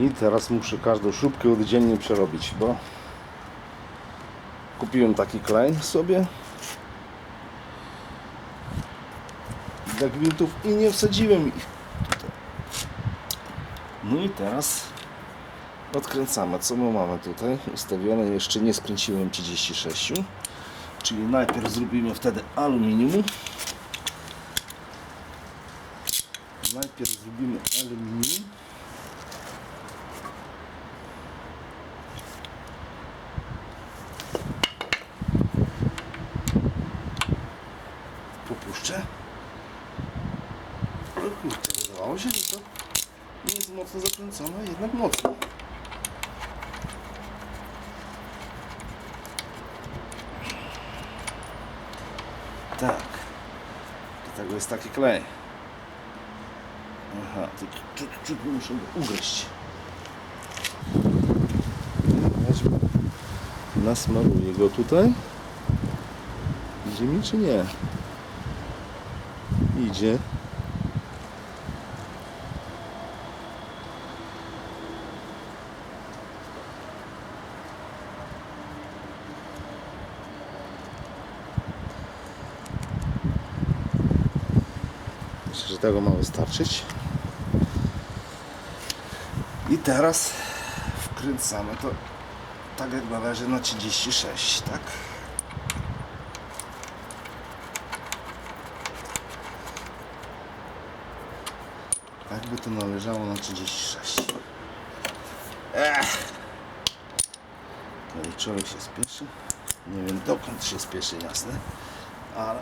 I teraz muszę każdą śrubkę oddzielnie przerobić, bo kupiłem taki klej sobie dla gwintów i nie wsadziłem ich. No i teraz odkręcamy. Co my mamy tutaj ustawione? Jeszcze nie skręciłem 36. Czyli najpierw zrobimy wtedy aluminium. Najpierw zrobimy aluminium. Wydawało się, że to nie jest mocno zakręcone, jednak mocno. Tak. Dlatego jest taki klej. Aha, tylko ciut, muszę go ugryźć. Nasmaruję go tutaj. Idzie mi czy nie? Idzie. Myślę, że tego ma wystarczyć. I teraz wkręcamy to tak jak należy na 36, tak? Tak by to należało na 36. Ech. Kiedy człowiek się spieszy, nie wiem dokąd się spieszy, jasne, ale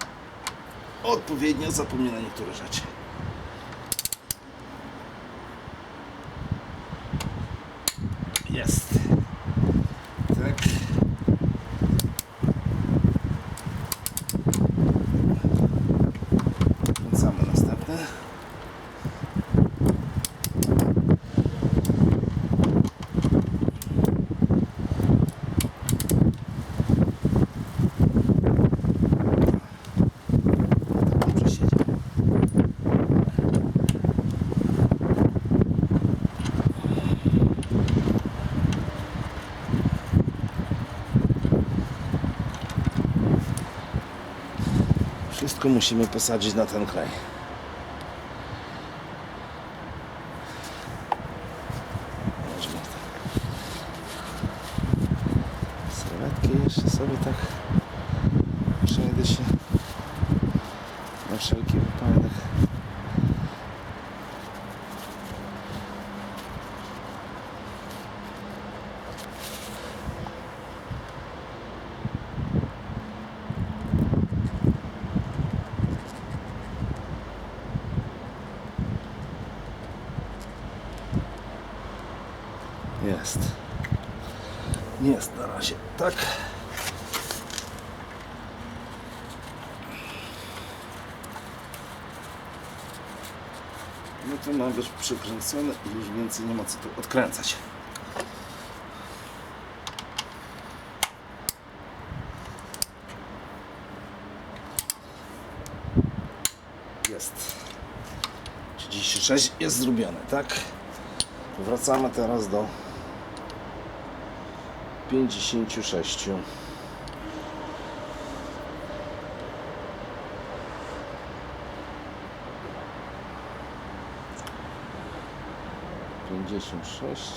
odpowiednio zapomina niektóre rzeczy. Jest. Tak. Kręcamy następne. Dobrze siedzi. Wszystko musimy posadzić na ten klej. Serwetki jeszcze sobie tak przejdę się na wszelki wypadek. Jest. Jest na razie. Tak. No to ma być przykręcone i już więcej nie ma co tu odkręcać. Jest. 36 jest zrobione, tak? Wracamy teraz do 56. Pięćdziesiąt sześć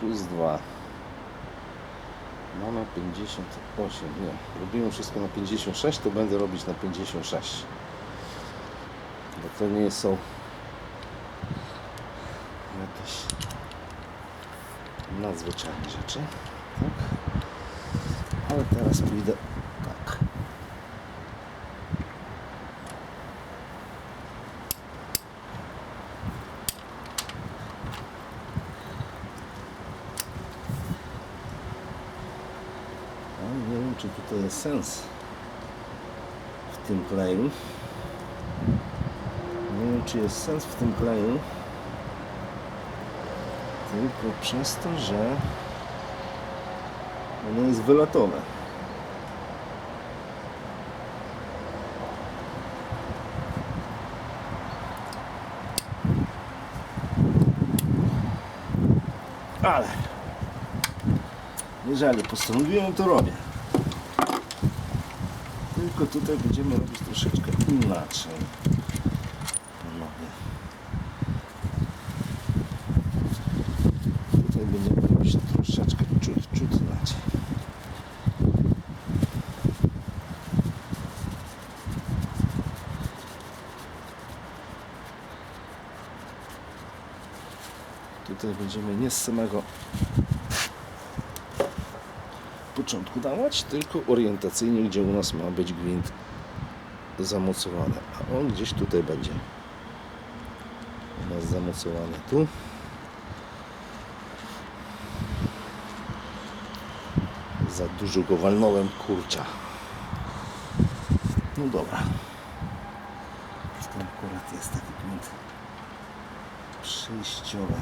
plus dwa. Mamy 58. Nie, robimy wszystko na 56, to będę robić na 56. Bo to nie są nadzwyczajne rzeczy. Tak? Ale teraz pójdę tak. Ale nie wiem, czy tutaj jest sens w tym kleju. Nie wiem, czy jest sens w tym kleju. Tylko przez to, że ono jest wylatowe. Ale jeżeli postanowiłem, to robię. Tylko tutaj będziemy robić troszeczkę inaczej. Panowie. Tutaj będziemy robić troszeczkę ciut, ciut inaczej. Tutaj będziemy nie z samego początku dawać, tylko orientacyjnie, gdzie u nas ma być gwint zamocowany. A on gdzieś tutaj będzie. U nas zamocowany tu. Za dużo go walnąłem, kurcza. No dobra. Tam akurat jest taki gwint przejściowy.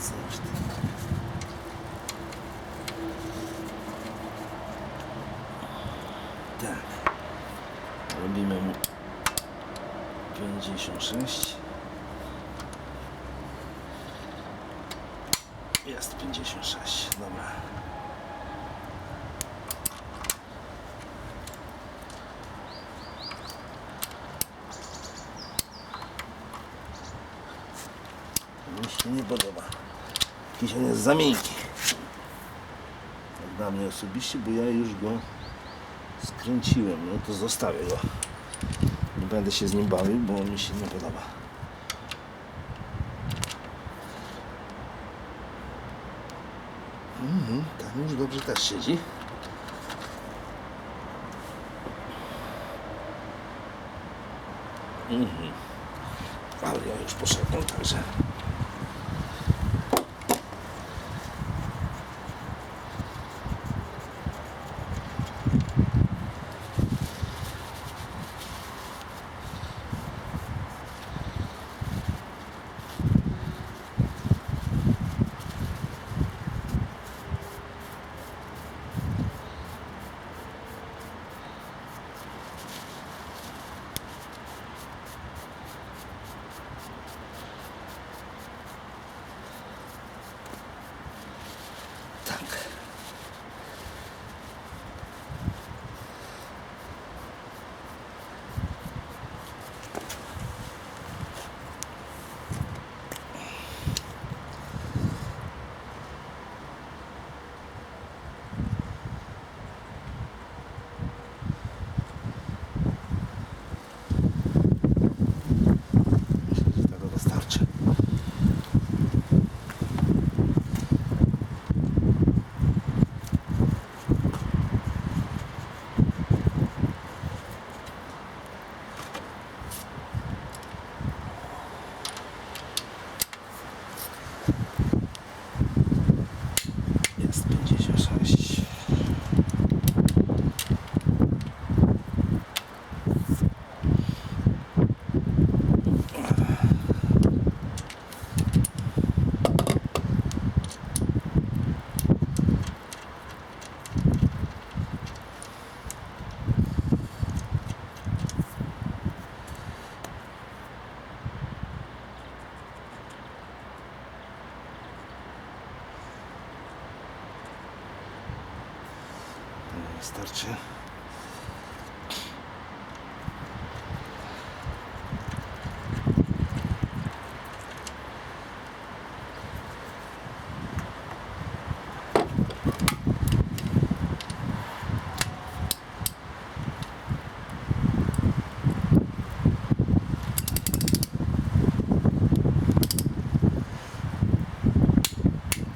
Coś tam. Tak. Robimy mu 56. Jest 56. Dobra. Mi się nie podoba. Jakiś jest za miękki. Jak dla mnie osobiście, bo ja już go skręciłem. No to zostawię go. Będę się z nim bawił, bo mi się nie podoba. Mhm, ten już dobrze też siedzi. Mhm. Ale ja już poszedłem, także... Wystarczy.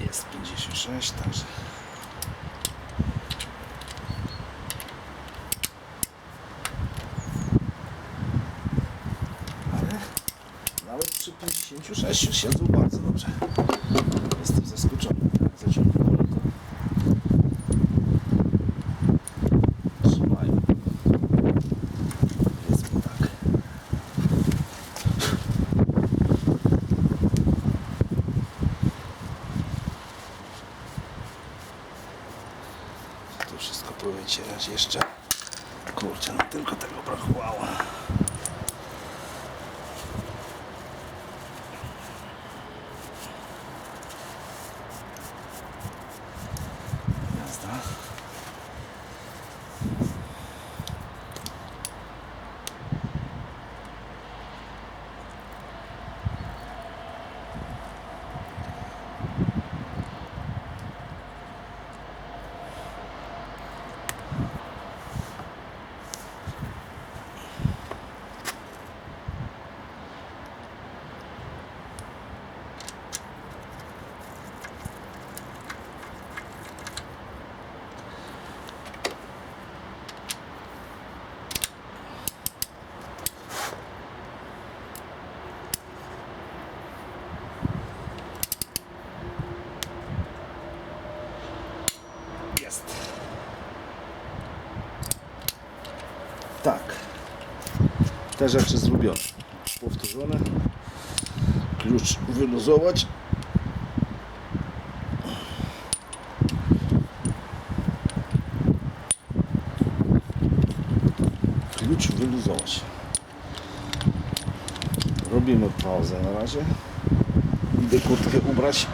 Jest 56, także ale nawet przy 56 siedzą bardzo dobrze. Jestem zaskoczony. Zaciągnąłem to trzymają. Powiedzmy tak. To wszystko powycierać jeszcze. Kurczę, no tylko tego brakowało. Jazda. Jest. Tak. Te rzeczy zrobione. Powtórzone. Klucz wyluzować. Klucz wyluzować. Robimy pauzę na razie. Idę kurtkę ubrać.